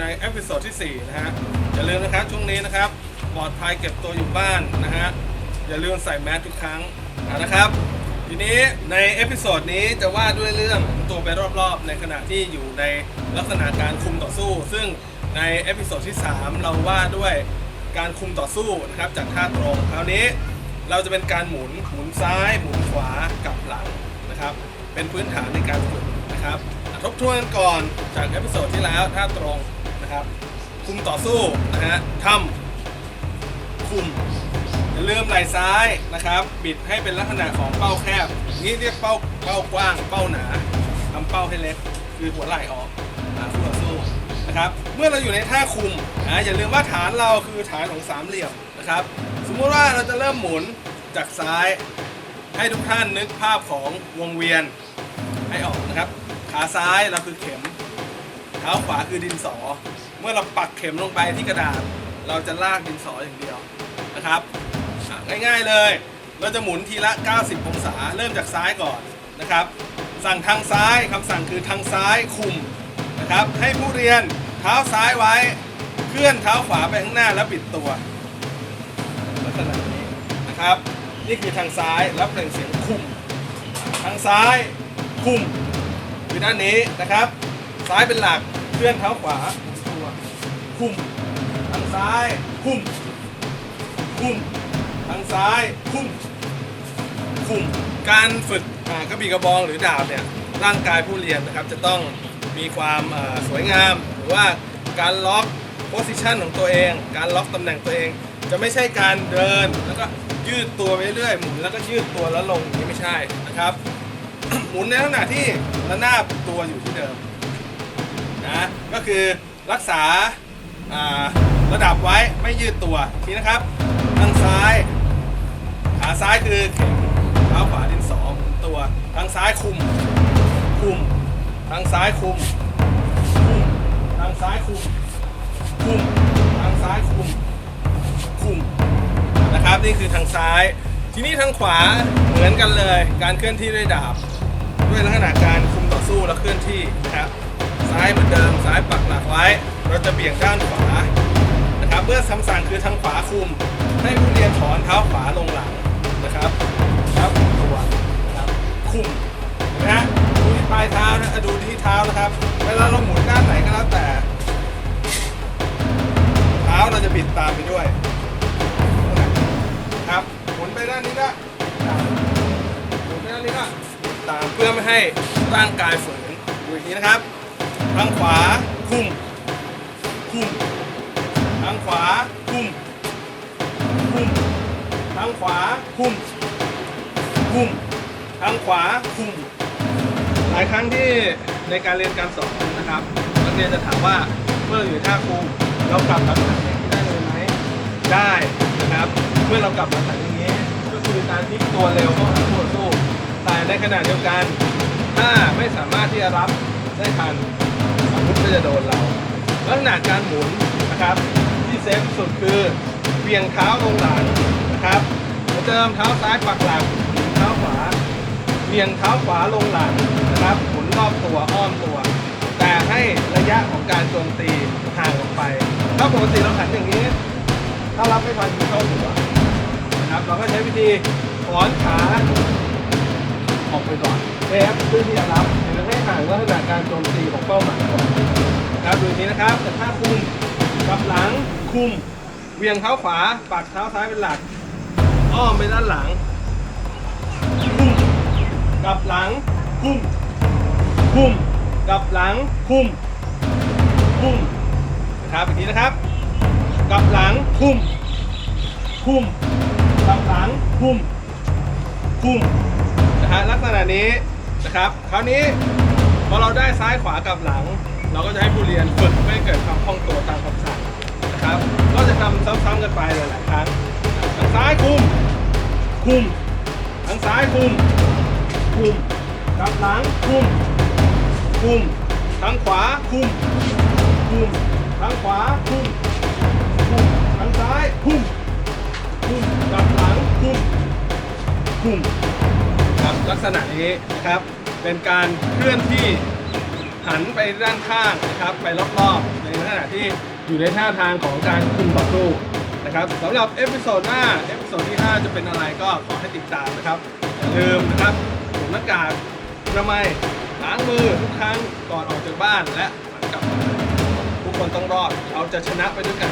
ในเอพิโซดที่ 4 นะฮะ อย่าลืมนะครับช่วงนี้นะครับปลอดภัยเก็บตัวอยู่บ้านนะฮะ อย่าลืมใส่แมสทุกครั้งนะครับ ทีนี้ในเอพิโซดนี้จะว่าด้วยเรื่องตัวไปรอบๆ ในขณะที่อยู่ในลักษณะการคุมต่อสู้ ซึ่งในเอพิโซดที่ 3 เราว่าด้วยการคุมต่อสู้นะครับจากท่าตรงคราวนี้เราจะเป็นการหมุนหมุนซ้าย หมุนขวากลับหลังนะครับ เป็นพื้นฐานในการฝึกนะครับทบทวนก่อนจากเอพิโซดที่แล้วท่าตรง นะครับ คุมต่อสู้นะฮะทำคุมอย่าลืมไหล่ซ้ายนะครับ บิดให้เป็นลักษณะของเป้าแคบ นี่เรียกเป้าเป้ากว้าง เป้าหนาทำเป้าให้เล็ก คือหัวไหล่ออกหาคู่ต่อสู้นะครับ เมื่อเราอยู่ในท่าคุมนะอย่าลืมว่าฐานเราคือฐานของสามเหลี่ยมนะครับ สมมุติว่าเราจะเริ่มหมุนจากซ้าย ให้ทุกท่านนึกภาพของวงเวียนให้ออกนะครับ ขาซ้ายเราคือเข็ม ท้าขวาคือดินสอ เมื่อเราปักเข็มลงไปที่กระดาษ เราจะลากดินสออย่างเดียวนะครับง่ายๆเลย เราจะหมุนทีละ 90 องศา เริ่มจากซ้ายก่อนนะครับ สั่งทางซ้ายคำสั่งคือทางซ้ายคุมนะครับ ให้ผู้เรียนเท้าซ้ายไว้ เคลื่อนเท้าขวาไปข้างหน้าแล้วบิดตัวลักษณะนี้นะครับ นี่คือทางซ้ายรับเปล่งเสียงคุม ทางซ้ายคุมคือด้านนี้นะครับ ซ้ายเป็นหลัก เคลื่อนเท้าขวาตัวคุมทางซ้ายคุมคุมทางซ้ายคุมคุมการฝึกกระบี่กระบองหรือดาบเนี่ยร่างกายผู้เรียนนะครับจะต้องมีความสวยงาม หรือว่าการล็อกโพสิชันของตัวเอง การล็อกตำแหน่งตัวเอง จะไม่ใช่การเดินแล้วก็ยืดตัวไปเรื่อยหมุนแล้วก็ยืดตัวแล้วลงนี้ไม่ใช่นะครับ หมุนในลักษณะที่ระนาบตัวอยู่ที่เดิม นะก็คือรักษาระดับไว้ไม่ยืดตัวทีนะครับทางซ้ายขาซ้ายคือเข็มเท้าขวาดินสอหมุนตัวทางซ้ายคุมคุมทางซ้ายคุมคุมทางซ้ายคุมคุมทางซ้ายคุมคุมนะครับนี่คือทางซ้าย ทีนี้ทางขวาเหมือนกันเลย การเคลื่อนที่ด้วยดาบ ด้วยลักษณะการคุมต่อสู้และเคลื่อนที่นะครับ ซ้ายเหมือนเดิมซ้ายปักหลักไว้ เราจะเบี่ยงด้านขวานะครับเมื่อคำสั่งคือทางขวาคุม ให้ผู้เรียนถอนเท้าขวาลงหลังนะครับครับตัวนะครับคุมนะดูที่ปลายเท้านะดูที่เท้านะครับ เวลาเราหมุนด้านไหนก็แล้วแต่ เท้าเราจะบิดตามไปด้วยครับหมุนไปด้านนี้ก็หมุนไปด้านนี้ก็ตามเพื่อไม่ให้ร่างกายฝืนดูอีกทีนะครับ ทางขวาคุ้มคุ้มทางขวาคุ้มคุ้มทางขวาคุ้มคุ้มทางขวาคุ้มหลายครั้งที่ในการเรียนการสอนนะครับนักเรียนจะถามว่าเมื่ออยู่ท่าคุมเรากลับมาฐานอย่างนี้ได้เลยไหมได้นะครับ เมื่อเรากลับมาฐานอย่างนี้ ก็คือการพลิกตัวเร็วเข้าหาคู่ต่อสู้แต่ในขณะเดียวกันถ้าไม่สามารถที่จะรับได้ทัน ก็จะโดนเรา ลักษณะการหมุนนะครับ ที่เซฟสุดคือเบี่ยงเท้าลงหลังนะครับเหมือนเดิมเท้าซ้ายปักหลักเท้าขวาเบี่ยงเท้าขวาลงหลังนะครับหมุนรอบตัวอ้อมตัว แต่ให้ระยะของการโจมตีห่างออกไป ถ้าปกติเราหันอย่างนี้ ถ้ารับไม่ทันคือเข้าหัวนะครับเราก็ใช้วิธีถอนขาออกไปก่อนเซฟเพื่อที่จะรับหรือให้ห่างลักษณะการโจมตี นะครับแต่ถ้าคุมกับหลังคุมเวียงเท้าขวาปักเท้าซ้ายเป็นหลัก อ้อมไปด้านหลัง คุมกับหลังคุมคุมกับหลังคุมคุมนะครับอีกทีนะครับ กับหลังคุมคุมกับหลังคุมคุมนะฮะลักษณะนี้นะครับ คราวนี้พอเราได้ซ้ายขวากับหลัง เราก็จะให้ผู้เรียนฝึกไม่เกิดความคล่องตัวตามคำสั่งนะครับ ก็จะทำซ้ำๆกันไปหลายๆครั้งทางซ้ายคุม คุมทางซ้ายคุม คุมกลับหลังคุม คุมทางขวาคุม คุมทางขวาคุม คุมทางซ้ายคุม คุมกลับหลังคุม คุมครับลักษณะนี้นะครับ เป็นการเคลื่อนที่ หันไปด้านข้างนะครับไปรอบๆในขณะที่อยู่ในท่าทางของการคุมต่อสู้นะครับสำหรับเอพิโซดหน้าเอพิโซดที่ 5 จะเป็นอะไรก็ขอให้ติดตามนะครับอย่าลืมนะครับสวมหน้ากากอนามัยล้างมือทุกครั้งก่อนออกจากบ้านและหลังกลับมาทุกคนต้องรอดเราจะชนะไปด้วยกัน